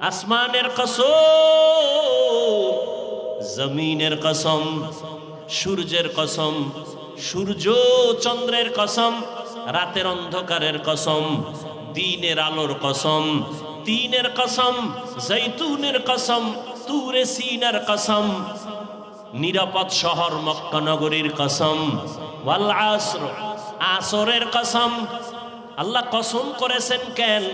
আসমানের কসম, জমিনের কসম, সূর্যের কসম, সূর্য চন্দ্রের কসম, রাতের অন্ধকারের কসম, দিনের আলোর কসম, তিনের কসম, জৈতুনের কসম, তুরে সিনার কসম, নিরাপদ শহর মক্কা নগরীর কসম আসরের কসম। আল্লাহ কসম করেছেন কেন?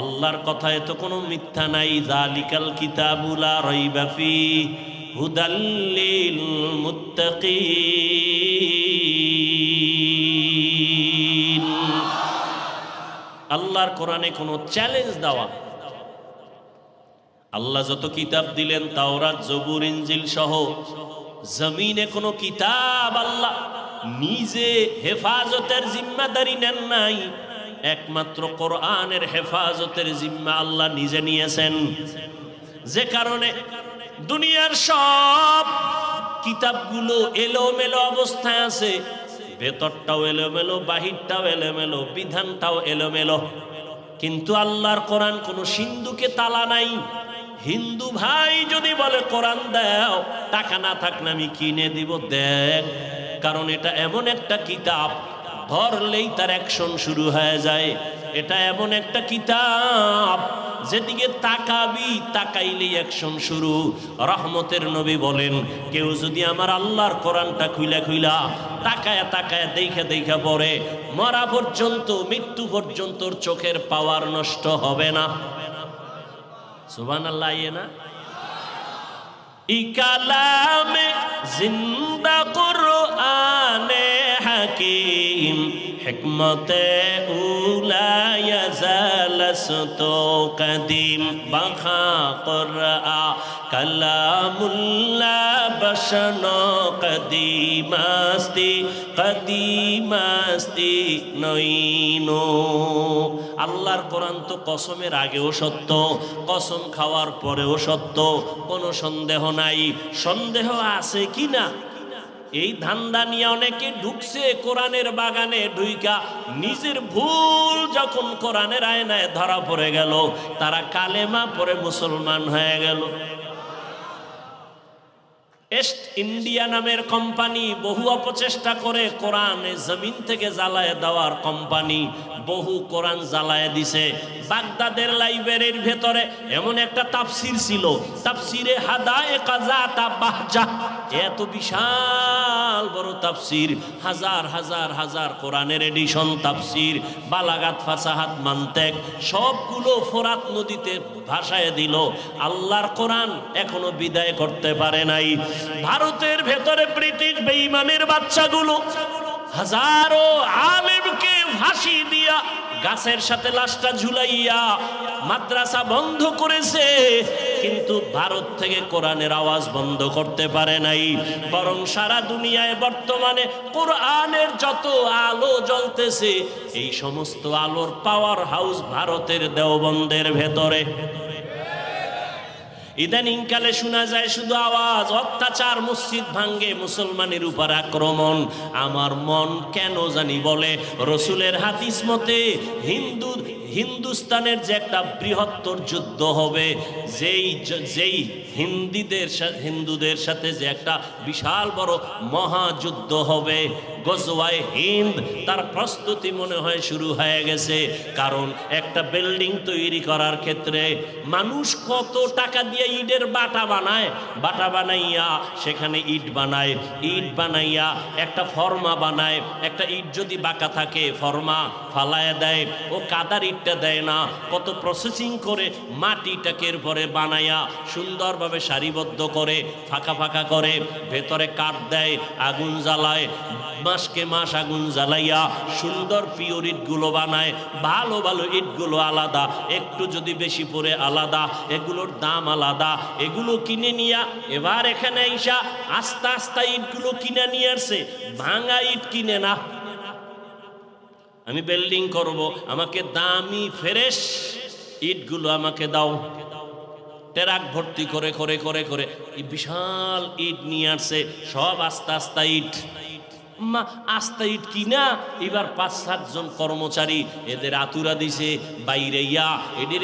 আল্লাহর কথায় তো কোনো মিথ্যা নাই জালিকাল কিতাবুলা রাইবা ফি হুদাল্লিল মুত্তাকিন। আল্লাহর কোরআনে কোনো চ্যালেঞ্জ দেওয়া। আল্লাহ যত কিতাব দিলেন, তাওরাত, জবুর, ইনজিল সহ জমিনে কোনো কিতাব আল্লাহ নিজে হেফাজতের জিম্মাদারি নেন নাই। একমাত্র কোরআনের হেফাজতের জিম্মা আল্লাহ নিজে নিয়েছেন। যে কারণে দুনিয়ার সব কিতাবগুলো এলোমেলো অবস্থায় আছে। ভেতরটাও এলোমেলো, বাহিরটাও এলোমেলো, বিধানটাও এলোমেলো। কিন্তু আল্লাহর কোরআন কোনো সিন্ধুকে তালা নাই। হিন্দু ভাই যদি বলে, কোরআন দাও, টাকা না থাকলে আমি কিনে দিব, দেখ। কারণ এটা এমন একটা কিতাব ধরলেই তার অ্যাকশন শুরু হয়ে যায়। এটা এমন একটা কিতাব, যেদিকে তাকাবি তাকাইলেই অ্যাকশন শুরু। রহমতের নবী বলেন, কেউ যদি আমার আল্লাহর কোরআনটা খুইলা খুইলা তাকায় তাকায় দেখে দেখে পড়ে, মরা পর্যন্ত, মৃত্যু পর্যন্ত চোখের পাওয়ার নষ্ট হবে না। সুবান আল্লাহ না? ইকালামে জিন্দা কুরআনে হাকিম। হিকমতে উলা ইয়াজালসত কদিম বাখা কুরআ কালামুল্লাহ বসন কদিমাস্তি কদিমাস্তি নইনো। আল্লাহর কোরআন তো কসমের আগেও সত্য, কসম খাওয়ার পরেও সত্য, কোনো সন্দেহ নাই। সন্দেহ আছে কি না? এই ধান্দা নিয়ে অনেকে ঢুকছে কোরআনের বাগানে ঢুইকা নিজের ভুল যখন কোরআনের আয়নায় ধরা পড়ে গেল, তারা কালেমা পরে মুসলমান হয়ে গেল। এস্ট ইন্ডিয়া নামের কোম্পানি বহু অপচেষ্টা করে কোরআনে জমিন থেকে জ্বালায় দেওয়ার কোম্পানি বহু কোরআন জ্বালায় দিছে। বাগদাদের লাইব্রেরির ভেতরে এমন একটা তাফসির ছিল, তাফসিরে কাজা তা বাহজা, এত বিশাল বড় তাফসির, হাজার হাজার হাজার কোরআনের এডিশন, তাফসির, বালাগাত ফাসাহাত, মান্তেক, সবগুলো ফোরাত নদীতে ভাসায় দিল। আল্লাহর কোরআন এখনও বিদায় করতে পারে নাই। ভারতের ভেতরে ব্রিটিশ বেঈমানের বাচ্চাগুলো হাজারো আলেমকে ফাঁসি দিয়া গাছের সাথে লাশটা ঝুলাইয়া মাদ্রাসা বন্ধ করেছে। কিন্তু ভারত থেকে কোরআনের আওয়াজ বন্ধ করতে পারে নাই। বরং সারা দুনিয়ায় বর্তমানে কোরআনের যত আলো জ্বলতেছে, এই সমস্ত আলোর পাওয়ার হাউস ভারতের দেওবন্দের ভেতরে। ইদানিংকালে শোনা যায় শুধু আওয়াজ, অত্যাচার, মসজিদ ভাঙ্গে, মুসলমানের উপর আক্রমণ। আমার মন কেন জানি বলে, রসুলের হাদিস মতে হিন্দু হিন্দুস্তানের যে একটা বৃহত্তর যুদ্ধ হবে, যেই যেই হিন্দিদের হিন্দুদের সাথে যে একটা বিশাল বড় মহাযুদ্ধ হবে গজওয়ায় হিন্দ, তার প্রস্তুতি মনে হয় শুরু হয়ে গেছে। কারণ একটা বিল্ডিং তৈরি করার ক্ষেত্রে মানুষ কত টাকা দিয়ে ইটের বাটা বানায়? বাটা বানাইয়া সেখানে ইট বানায়। ইট বানাইয়া একটা ফর্মা বানায়। একটা ইট যদি বাঁকা থাকে, ফর্মা ফালায় দেয়। ও কাদার ইটটা দেয় না। কত প্রসেসিং করে মাটিটাকে পরে বানাইয়া সুন্দরভাবে সারিবদ্ধ করে, ফাঁকা ফাঁকা করে, ভেতরে কাঠ দেয়, আগুন জ্বালায়। মাসকে মাস আগুন জ্বালাইয়া সুন্দর পিওর ইটগুলো বানায়, ভালো ভালো ইটগুলো আলাদা, একটু যদি বেশি পরে আলাদা, এগুলোর দাম আলাদা, এগুলো কিনে নিয়া, এবার এখানে আইসা আস্তে আস্তে ইটগুলো কিনে নিয়ে আসছে, ভাঙা ইট কিনে না। আমি বিল্ডিং করব, আমাকে দামি, ফ্রেশ ইটগুলো আমাকে দাও। টেরাক ভর্তি করে করে করে করে বিশাল ইট নিয়ে আসছে, সব আস্তে আস্তে ইট। আস্তা ইট কিনা, এবার পাঁচ সাতজন কর্মচারী এদের আতুরা দিছে, বাইরে ইয়া, এদের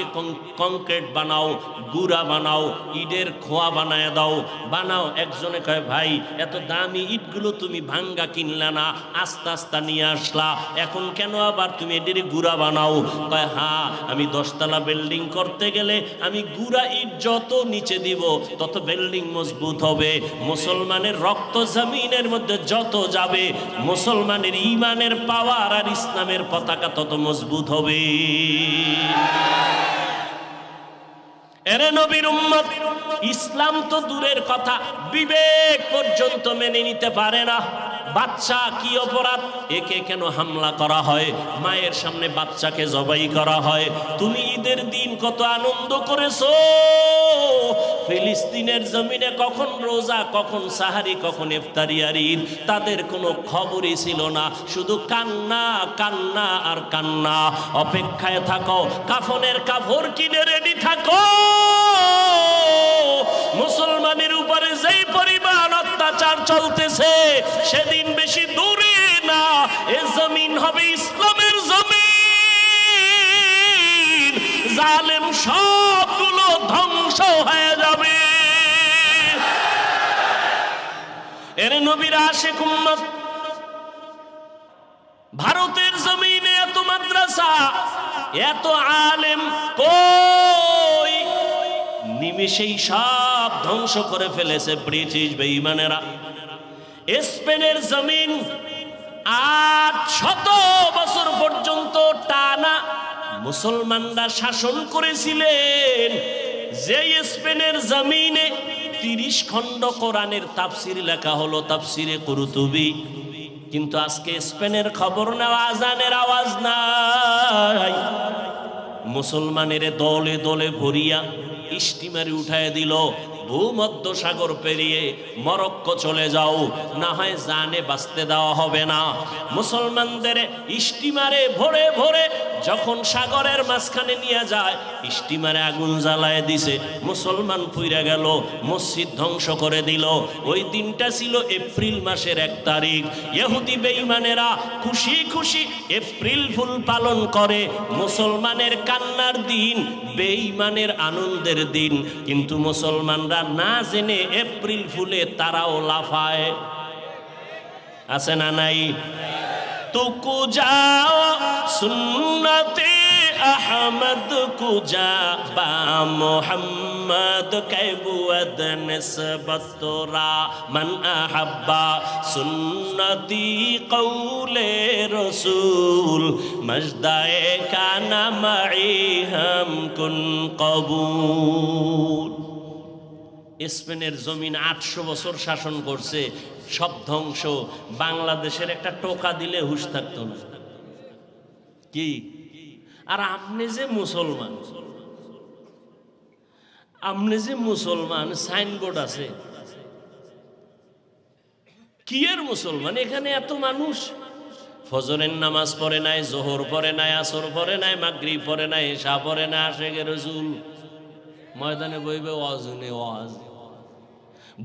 কংক্রিট বানাও, গুড়া বানাও, ইটের খোয়া বানায় দাও, বানাও। একজনে কয়, ভাই, এত দামি ইটগুলো তুমি ভাঙ্গা কিনলা না, আস্তে আস্তে নিয়ে আসলা, এখন কেন আবার তুমি এদের গুড়া বানাও? কয় হ্যাঁ আমি দশতলা বিল্ডিং করতে গেলে আমি গুড়া ইট যত নিচে দিব, তত বিল্ডিং মজবুত হবে। মুসলমানের রক্ত জমিনের মধ্যে যত যাবে মুসলমানের ইমানের পাওয়ার আর ইসলামের পতাকা তত মজবুত হবে। ইসলাম তো দূরের কথা, বিবেক পর্যন্ত মেনে নিতে পারে না। বাচ্চা কি অপরাধ? একে কেন হামলা করা হয়? মায়ের সামনে বাচ্চাকে জবাই করা হয়। তুমি ঈদের দিন কত আনন্দ করেছ? ফিলিস্তিনের জমিনে কখন রোজা, কখন সাহারি, কখন ইফতারি আর ঈদ তাদের কোনো খবরই ছিল না। শুধু কান্না কান্না আর কান্না। অপেক্ষায় থাকো, কাফনের কাপড় কিনে রেডি থাকো। মুসলমানের উপরে যেই পরিমাণ অত্যাচার চলতেছে, সেদিন বেশি দূরে না। এ জমিন হবে ইসলামের জমিন। জালেম সবগুলো এর নবীর আশে উম্মত, ভারতের জমিনে এত মাদ্রাসা, এত আলেম কই? নিমেষেই সব ধ্বংস করে ফেলেছে ব্রিটিশ বেঈমানেরা স্পেনের জমিন আট শত বছর পর্যন্ত টানা মুসলমানরা শাসন করেছিলেন। যে স্পেনের জমিনে তিরিশ খণ্ড কোরআনের তাফসির লেখা হলো তাফসিরে কুরুতুবি। কিন্তু আজকে স্পেনের খবর নেওয়া আজানের আওয়াজ নাই। মুসলমানের দলে দলে ভরিয়া স্টিমারে উঠায় দিল ভূমধ্য সাগর পেরিয়ে মরক্কো চলে যাও, না হয় জানে বাঁচতে দেওয়া হবে না। মুসলমানদের স্টিমারে ভরে ভরে যখন সাগরের মাঝখানে নিয়ে যায়, স্টিমারে আগুন জ্বালায় দিছে, মুসলমান পুইরা গেল, মসজিদ ধ্বংস করে দিল। ওই দিনটা ছিল এপ্রিল মাসের এক তারিখ। ইহুদি বেঈমানেরা খুশি খুশি এপ্রিল ফুল পালন করে। মুসলমানের কান্নার দিন, বেঈমানের আনন্দের দিন। কিন্তু মুসলমানরা না জেনে এপ্রিল ফুলে তারাও লাফায়। আছে না নাই? তুকু যাও সুন্নতে আহমদ কুজা বা মোহাম্মদ কৈবুয়দ নিসবতরা মন আহব্বা সুন্নতি কৌলে রসুল মজদায়ে কানা মাই হাম কুন কবুল স্পেনের জমিন আটশো বছর শাসন করছে সব ধ্বংস। বাংলাদেশের একটা টোকা দিলে হুশ থাকতো না। কি? আর আপনি যে মুসলমান, আপনি যে মুসলমান, সাইনবোর্ড আছে। কি এর মুসলমান? এখানে এত মানুষ। ফজরের নামাজ পড়ে নাই, জোহর পড়ে নাই, আসর পড়ে নাই মাগরি পড়ে নাই এসা পড়ে না আশেখের রসুল। ময়দানে বইবে অজনে ওয়াজ।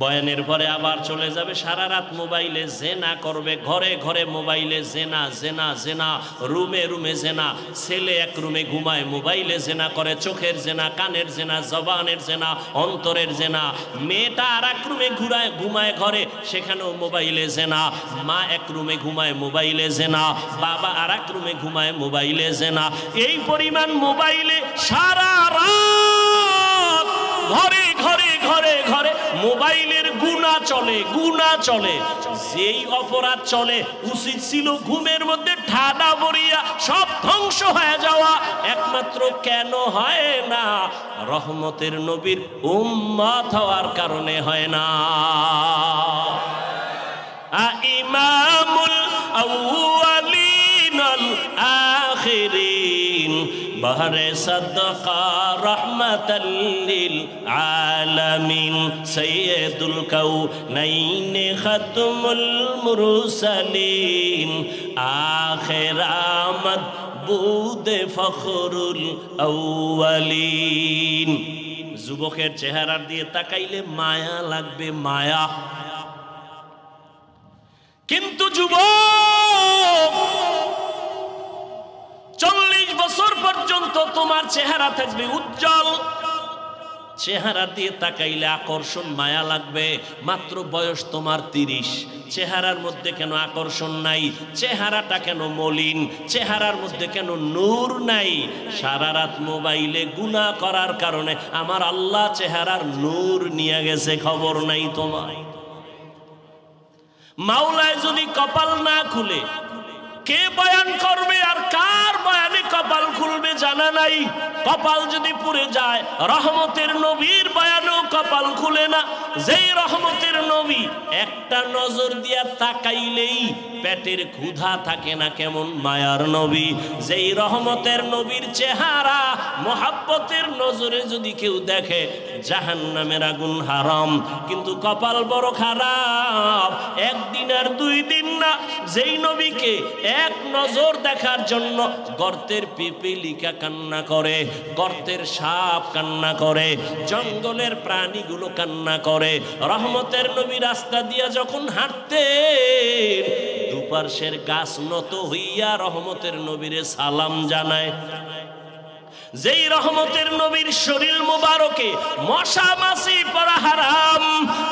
বয়ানের পরে আবার চলে যাবে, সারা রাত মোবাইলে জেনা করবে, ঘরে ঘরে মোবাইলে জেনা জেনা জেনা, রুমে রুমে জেনা, ছেলে এক রুমে ঘুমায়, মোবাইলে জেনা করে, চোখের জেনা, কানের জেনা, জবানের জেনা, অন্তরের জেনা, মেয়েটা আর এক রুমে ঘুরায়, ঘুমায় ঘরে, সেখানেও মোবাইলে জেনা, মা এক রুমে ঘুমায়, মোবাইলে জেনা, বাবা আর এক রুমে ঘুমায়, মোবাইলে জেনা, এই পরিমাণ মোবাইলে সারা রাত ঘরে ঘরে ঘরে ঘরে মোবাইলের গুণা চলে গুণা চলে। যেই অপরাধ চলে, উচিত ছিল ঘুমের মধ্যে ঠাডা বরিয়া সব ধ্বংস হয়ে যাওয়া। একমাত্র কেন হয় না? রহমতের নবীর উম্মাত হওয়ার কারণে হয় না। আখিরিন بهر صدقة رحمة للعالمين سيد الكونين ختم المرسلين آخر آمد بود فخر الأولين যুবকের চেহারার দিয়ে তাকাইলে মায়া লাগবে মায়া কিন্তু যুবক চল্লিশ বছর পর্যন্ত তোমার চেহারা থাকবে উজ্জ্বল। চেহারা দিয়ে তাকাইলে আকর্ষণ মায়া লাগবে। মাত্র বয়স তোমার তিরিশ। চেহারার মধ্যে কেন আকর্ষণ নাই? চেহারাটা কেন মলিন? চেহারার মধ্যে কেন নূর নাই? সারা রাত মোবাইলে গুনাহ করার কারণে আমার আল্লাহ চেহারার নূর নিয়ে গেছে, খবর নাই তোমার মাওলায় যদি কপাল না খুলে, কে বয়ান করবে নাই, কপাল যদি পুড়ে যায়, রহমতের নবীর বয়ানেও কপাল খুলে না। যেই রহমতের নবী একটা নজর দিয়া তাকাইলেই পেটের ক্ষুধা থাকে না কেমন মায়ার নবী। যেই রহমতের নবীর চেহারা, মোহাব্বতের নজরে যদি কেউ দেখে, জাহান্নামের আগুন হারাম। কিন্তু কপাল বড় খারাপ, একদিন আর দুই দিন না। যেই নবীকে এক নজর দেখার জন্য গর্তের পিপিলিকা কান্না করে, গর্তের সাপ কান্না করে, জঙ্গলের প্রাণীগুলো কান্না করে, রহমতের নবী রাস্তা দিয়া যখন হাঁটতেন দুপার্শ্বের গাছ নত হইয়া রহমতের নবীরে সালাম জানায়। যেই রহমতের নবীর শরীর মুবারকে মশা মাসি পড়া হারাম।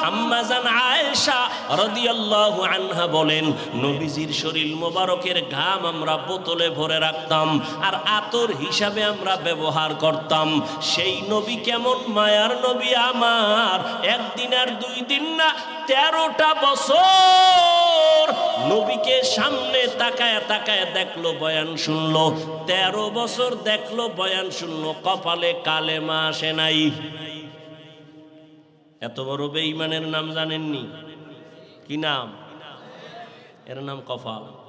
আম্মা জান আয়েশা রাদিয়াল্লাহু আনহা বলেন, নবীজির শরীর মুবারকের ঘাম আমরা বোতলে ভরে রাখতাম আর আতর হিসাবে আমরা ব্যবহার করতাম। সেই নবী কেমন মায়ার নবী আমার। একদিন আর দুই দিন না, তেরোটা বছর নবীকে সামনে তাকায় তাকায় দেখল, বয়ান শুনলো। তেরো বছর দেখল, বয়ান শুনলো। কপালে কালে মা আসে নাই। এত বড় বেঈমানের নাম জানেননি? কি নাম? এর নাম কপাল।